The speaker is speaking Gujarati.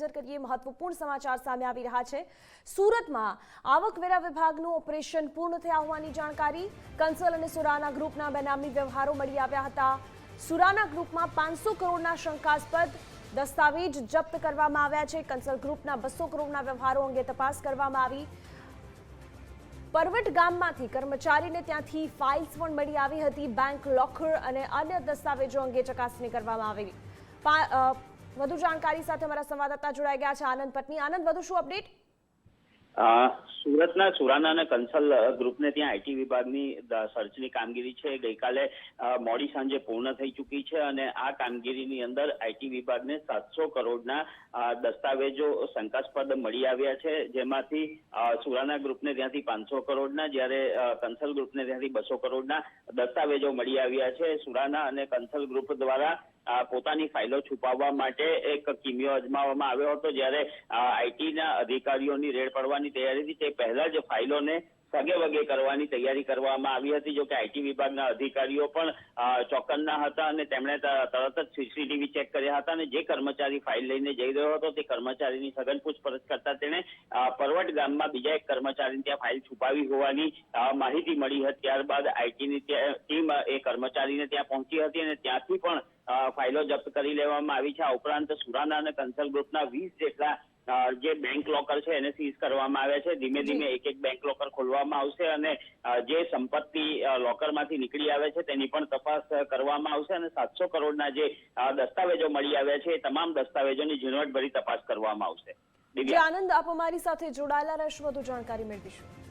નજર કરીએ, મહત્વપૂર્ણ સમાચાર સામે આવી રહ્યા છે. સુરતમાં આવકવેરા વિભાગનું ઓપરેશન પૂર્ણ થયા હોવાની જાણકારી. કંસલ અને સુરાના ગ્રુપના બેનામી વ્યવહારો મળી આવ્યા હતા. સુરાના ગ્રુપમાં પાંચસો કરોડના શંકાસ્પદ દસ્તાવેજ જપ્ત કરવામાં આવ્યા છે. કંસલ ગ્રુપના બસો કરોડના વ્યવહારો અંગે તપાસ કરવામાં આવી. પરવટ ગામમાંથી કર્મચારીને ત્યાંથી ફાઇલ્સ પણ મળી આવી હતી. બેંક લોકર અને અન્ય દસ્તાવેજો અંગે ચકાસણી કરવામાં આવી વધુ જાણકારી સાથે અમારા સંવાદદાતા જોડાઈ ગયા છે. આનંદ પટની, આનંદ, વધુ શું અપડેટ? સુરતના સુરાના અને કંસલ ગ્રુપને ત્યાં આઈટી વિભાગની સર્ચની કામગીરી છે. ગઈકાલે મોડી સાંજે પૂર્ણ થઈ ચૂકી છે અને આ કામગીરીની અંદર આઈટી વિભાગને સાતસો કરોડના દસ્તાવેજો શંકાસ્પદ મળી આવ્યા છે. જેમાંથી સુરાના ગ્રુપને ત્યાંથી પાંચસો કરોડના, જ્યારે કન્સલ કંસલ ગ્રુપને ત્યાંથી બસો કરોડના દસ્તાવેજો મળી આવ્યા છે. સુરાના અને કંસલ ગ્રુપ દ્વારા પોતાની ફાઇલો છુપાવવા માટે એક કિમિયો અજમાવવામાં આવ્યો હતો, જ્યારે આઈટીના અધિકારીઓની રેડ પડવાની તૈયારી હતી. તે પહેલા જ ફાઇલોને સગે વગે કરવાની તૈયારી કરવામાં આવી હતી જો કે આઈટી વિભાગના અધિકારીઓ પણ ચોક્કસના હતા અને તેમણે તરત જ સીસીટીવી ચેક કર્યા હતા અને જે કર્મચારી ફાઇલ લઈને જઈ રહ્યો હતો, તે કર્મચારીની સઘન પૂછપરછ કરતા તેણે પરવટ ગામમાં બીજા એક કર્મચારીને ત્યાં ફાઇલ છુપાવી હોવાની માહિતી મળી હતી. ત્યારબાદ આઈટીની ટીમ એ કર્મચારીને ત્યાં પહોંચી હતી અને ત્યાંથી પણ ફાઇલો જપ્ત કરી લેવામાં આવી છે. આ ઉપરાંત સુરાના અને કંસલ ગ્રુપના વીસ જેટલા જે બેંક લોકર છે એને સીઝ કરવામાં આવ્યા છે. ધીમે ધીમે એક એક બેંક લોકર ખોલવામાં આવશે અને જે સંપત્તિ લોકરમાંથી નીકળી આવે છે તેની પણ તપાસ કરવામાં આવશે અને સાતસો કરોડના જે દસ્તાવેજો મળી આવ્યા છે એ તમામ દસ્તાવેજોની ઝીણવટભરી તપાસ કરવામાં આવશે. આનંદ આપ અમારી સાથે જોડાયેલા રહેશો. વધુ જાણકારી મેળવીશું.